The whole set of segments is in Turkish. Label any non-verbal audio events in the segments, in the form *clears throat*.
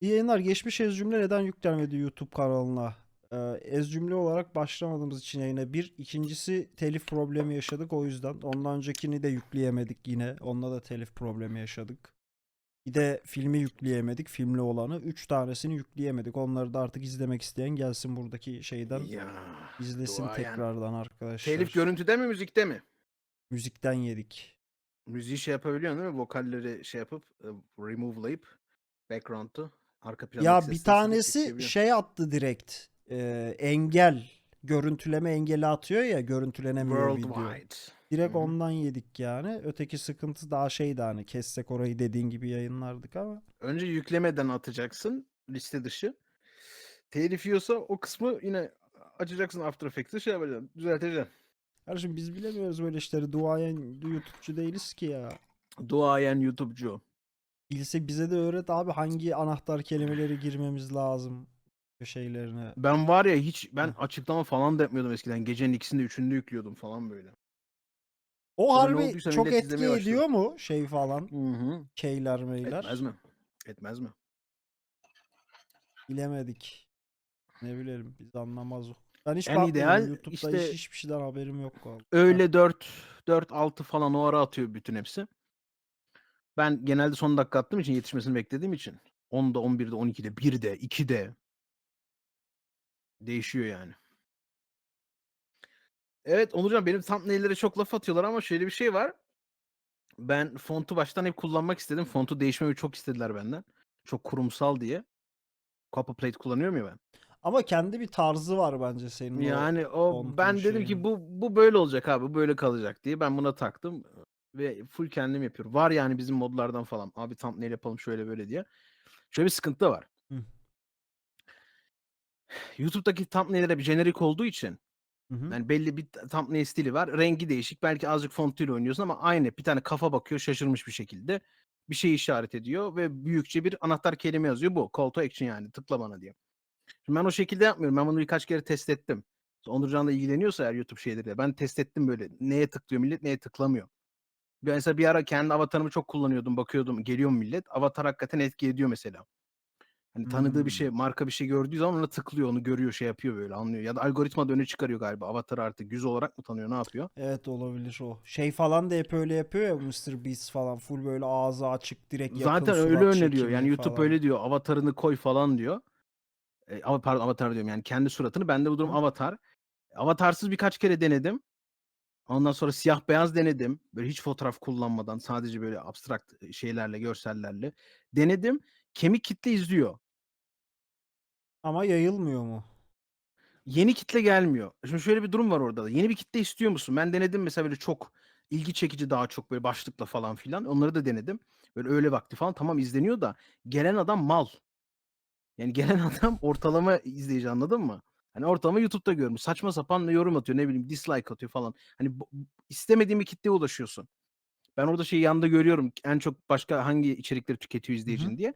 İyi yayınlar. Geçmiş ez cümle neden yüklenmedi YouTube kanalına? Ee, ez cümle olarak başlamadığımız için yayına bir. İkincisi telif problemi yaşadık o yüzden. Ondan öncekini de yükleyemedik yine. Onunla da telif problemi yaşadık. Bir de filmi yükleyemedik. Filmli olanı. Üç tanesini yükleyemedik. Onları da artık izlemek isteyen gelsin buradaki şeyden Ya. izlesin duayen. tekrardan arkadaşlar. Telif görüntüde mi müzikte mi? Müzikten yedik. Müziği şey yapabiliyorsun değil mi? Vokalleri şey yapıp e, remove'layıp background'u arka planda Ya bir tanesi şey attı direkt. Ee, engel. Görüntüleme engeli atıyor ya görüntülenemiyor video. Direkt Hı hı. ondan yedik yani. Öteki sıkıntı daha şeydi hani kessek orayı dediğin gibi yayınlardık ama. Önce yüklemeden atacaksın liste dışı. Telif yiyorsa o kısmı yine açacaksın After Effects'ı şey yapacaksın. Düzelteceksin. Kardeşim biz bilemiyoruz böyle işleri. Duayen YouTube'cu değiliz ki ya. Duayen YouTube'cu. Bilse bize de öğret abi hangi anahtar kelimeleri girmemiz lazım şeylerine. Ben var ya hiç ben açıklama falan da yapmıyordum eskiden. Gecenin ikisinde üçünde yüklüyordum falan böyle. O Sonra ne harbi olduysa çok millet etki izlemeye başladı. ediyor mu şey falan? Hı hı. Keyler meyler. Etmez mi? Etmez mi? Bilemedik. Ne bilelim biz anlamaz o. Ben hiç En bakmıyorum. ideal YouTube'da işte- hiç, hiçbir şeyden haberim yok. vallahi. Öyle 4 4 6 falan o ara atıyor bütün hepsi. Ben genelde son dakika attığım için yetişmesini beklediğim için 10'da 11'de 12'de 1'de 2'de değişiyor yani. Evet Onurcan benim thumbnail'lere çok laf atıyorlar ama şöyle bir şey var. Ben fontu baştan hep kullanmak istedim. Fontu değişmemi çok istediler benden. Çok kurumsal diye. Copper plate kullanıyorum ya ben. Ama kendi bir tarzı var bence senin o. Yani o fontun ben dedim ki bu bu böyle olacak abi bu böyle kalacak diye ben buna taktım ve full kendim yapıyorum. Var yani bizim modlardan falan abi thumbnail yapalım şöyle böyle diye. Şöyle bir sıkıntı da var. Hı. YouTube'daki thumbnail'ler bir jenerik olduğu için Hı hı. yani belli bir thumbnail stili var. Rengi değişik. Belki azıcık fontuyla oynuyorsun ama aynı. Bir tane kafa bakıyor şaşırmış bir şekilde. Bir şey işaret ediyor ve büyükçe bir anahtar kelime yazıyor bu. Call to action yani tıkla bana diye. Şimdi ben o şekilde yapmıyorum. Ben bunu birkaç kere test ettim. Onurcan'la ilgileniyorsa eğer YouTube şeyleriyle. Ben test ettim böyle. Neye tıklıyor millet neye tıklamıyor. Mesela bir ara kendi avatarımı çok kullanıyordum. Bakıyordum geliyor mu millet. Avatar hakikaten etki ediyor mesela. Hani tanıdığı bir Hmm. şey, marka bir şey gördüğü zaman ona tıklıyor, onu görüyor, şey yapıyor böyle anlıyor. Ya da algoritma da öne çıkarıyor galiba. Avatar artık yüz olarak mı tanıyor, ne yapıyor? Evet olabilir o. Şey falan da hep öyle yapıyor ya Mr. Beast falan. Full böyle ağzı açık direkt yakın Zaten öyle öneriyor. Yani YouTube falan. öyle diyor. Avatarını koy falan diyor. E, pardon avatar diyorum yani kendi suratını. Ben de bu durum Hı. avatar. Avatarsız birkaç kere denedim. Ondan sonra siyah beyaz denedim. Böyle hiç fotoğraf kullanmadan sadece böyle abstrakt şeylerle, görsellerle denedim. Kemik kitle izliyor. Ama yayılmıyor mu? Yeni kitle gelmiyor. Şimdi şöyle bir durum var orada da. Yeni bir kitle istiyor musun? Ben denedim mesela böyle çok ilgi çekici daha çok böyle başlıkla falan filan. Onları da denedim. Böyle öğle vakti falan tamam izleniyor da gelen adam mal. Yani gelen *laughs* adam ortalama izleyici anladın mı? Hani ortalama YouTube'da görmüş. Saçma sapan yorum atıyor ne bileyim dislike atıyor falan. Hani istemediğin bir kitleye ulaşıyorsun. Ben orada şeyi yanında görüyorum. En çok başka hangi içerikleri tüketiyor izleyicin diye.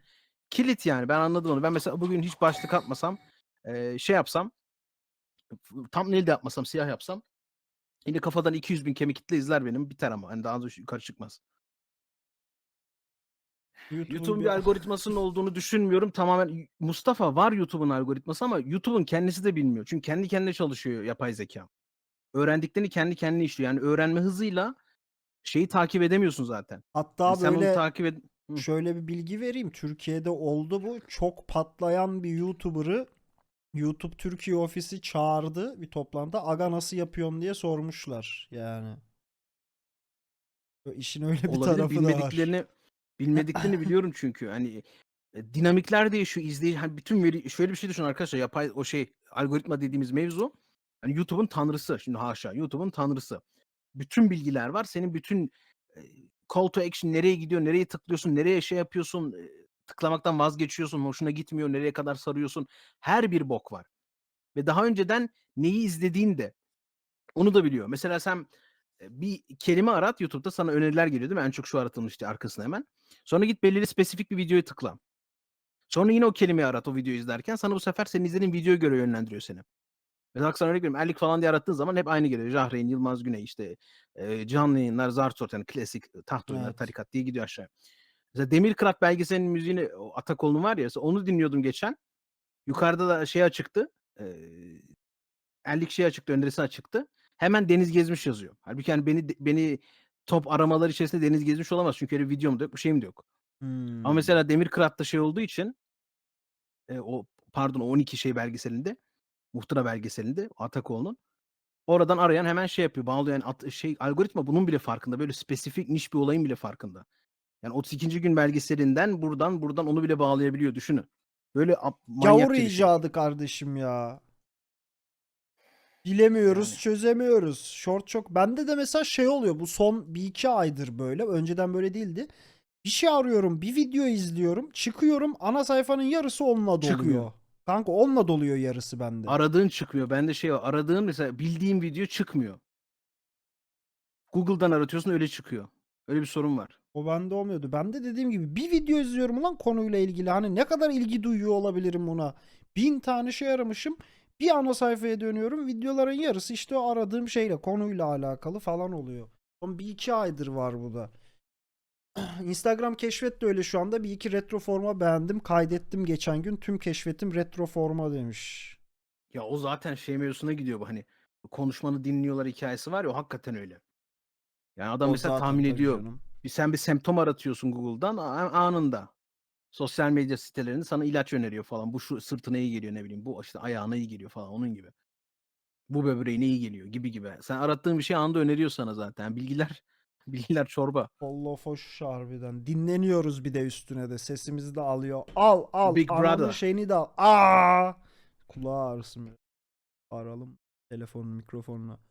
Kilit yani ben anladım onu. Ben mesela bugün hiç başlık atmasam eee, şey yapsam thumbnail de yapmasam siyah yapsam yine kafadan 200 bin kemik kitle izler benim biter ama hani daha da yukarı çıkmaz. YouTube'un YouTube'un bir- algoritmasının olduğunu düşünmüyorum. Tamamen Mustafa var YouTube'un algoritması ama YouTube'un kendisi de bilmiyor. Çünkü kendi kendine çalışıyor yapay zeka. Öğrendiklerini kendi kendine işliyor. Yani öğrenme hızıyla şeyi takip edemiyorsun zaten. Hatta Yani sen onu böyle takip ed Hı. şöyle bir bilgi vereyim. Türkiye'de oldu bu. Çok patlayan bir YouTuber'ı YouTube Türkiye ofisi çağırdı bir toplantıda. Aga nasıl yapıyorsun diye sormuşlar yani. İşin öyle bir olabilir. tarafı da var. Bilmediklerini *laughs* biliyorum çünkü. Hani e, dinamikler değişiyor. izleyici hani bütün veri şöyle bir şey düşün arkadaşlar. Yapay o şey algoritma dediğimiz mevzu hani YouTube'un tanrısı. Şimdi haşa YouTube'un tanrısı. Bütün bilgiler var. Senin bütün e, call to action nereye gidiyor, nereye tıklıyorsun, nereye şey yapıyorsun, e, tıklamaktan vazgeçiyorsun, hoşuna gitmiyor, nereye kadar sarıyorsun. Her bir bok var. Ve daha önceden neyi izlediğin de onu da biliyor. Mesela sen bir kelime arat YouTube'da sana öneriler geliyor değil mi? En çok şu aratılmıştı arkasına hemen. Sonra git belirli spesifik bir videoya tıkla. Sonra yine o kelimeyi arat o videoyu izlerken sana bu sefer senin izlediğin videoya göre yönlendiriyor seni. Mesela sana örnek veriyorum. Erlik falan diye arattığın zaman hep aynı geliyor. Jahreyn, Yılmaz Güney işte e, canlı yayınlar, Zart Sort yani klasik taht oyunları, Evet. tarikat diye gidiyor aşağıya. Mesela Demir Kırat belgeselinin müziğini o Atakol'un var ya onu dinliyordum geçen. Yukarıda da şey açıktı. Eee Erlik şey açıktı, önerisi açıktı. Hemen Deniz Gezmiş yazıyor. Halbuki yani beni beni top aramalar içerisinde Deniz Gezmiş olamaz. Çünkü öyle videom da yok, bir şeyim de yok. Ama Hmm. mesela Demir Kırat'ta şey olduğu için e, o pardon o 12 şey belgeselinde Muhtıra belgeselinde Atakoğlu'nun oradan arayan hemen şey yapıyor. Bağlıyor yani at- şey algoritma bunun bile farkında. Böyle spesifik niş bir olayın bile farkında. Yani 32. gün belgeselinden buradan buradan onu bile bağlayabiliyor düşünün. Böyle ap- Gavur şey. icadı kardeşim ya. Bilemiyoruz, Yani. çözemiyoruz. Short çok. Bende de mesela şey oluyor. Bu son bir iki aydır böyle. Önceden böyle değildi. Bir şey arıyorum, bir video izliyorum. Çıkıyorum, ana sayfanın yarısı onunla doluyor. Çıkmıyor. Kanka onunla doluyor yarısı bende. Aradığın çıkmıyor. Bende şey var. Aradığın mesela bildiğim video çıkmıyor. Google'dan aratıyorsun öyle çıkıyor. Öyle bir sorun var. O bende olmuyordu. Ben de dediğim gibi bir video izliyorum lan konuyla ilgili. Hani ne kadar ilgi duyuyor olabilirim buna. Bin tane şey aramışım. Bir ana sayfaya dönüyorum. Videoların yarısı işte o aradığım şeyle konuyla alakalı falan oluyor. Son bir iki aydır var bu da. *clears throat* Instagram keşfet de öyle şu anda. Bir iki retro forma beğendim. Kaydettim geçen gün. Tüm keşfetim retro forma demiş. Ya o zaten şey mevzusuna gidiyor bu hani konuşmanı dinliyorlar hikayesi var ya o hakikaten öyle. Yani adam O mesela zaten tahmin tabii ediyor. canım. Bir sen bir semptom aratıyorsun Google'dan a- anında. Sosyal medya sitelerinde sana ilaç öneriyor falan. Bu şu sırtına iyi geliyor ne bileyim. Bu işte ayağına iyi geliyor falan onun gibi. Bu böbreğine iyi geliyor gibi gibi. Sen arattığın bir şey anında öneriyor sana zaten. *laughs* Bilgiler bilgiler çorba. Allah hoş harbiden. Dinleniyoruz bir de üstüne de. Sesimizi de alıyor. Al al. Big Ananın Brother. şeyini de al. Aa! Kulağı ağrısın. Aralım telefonun mikrofonuna.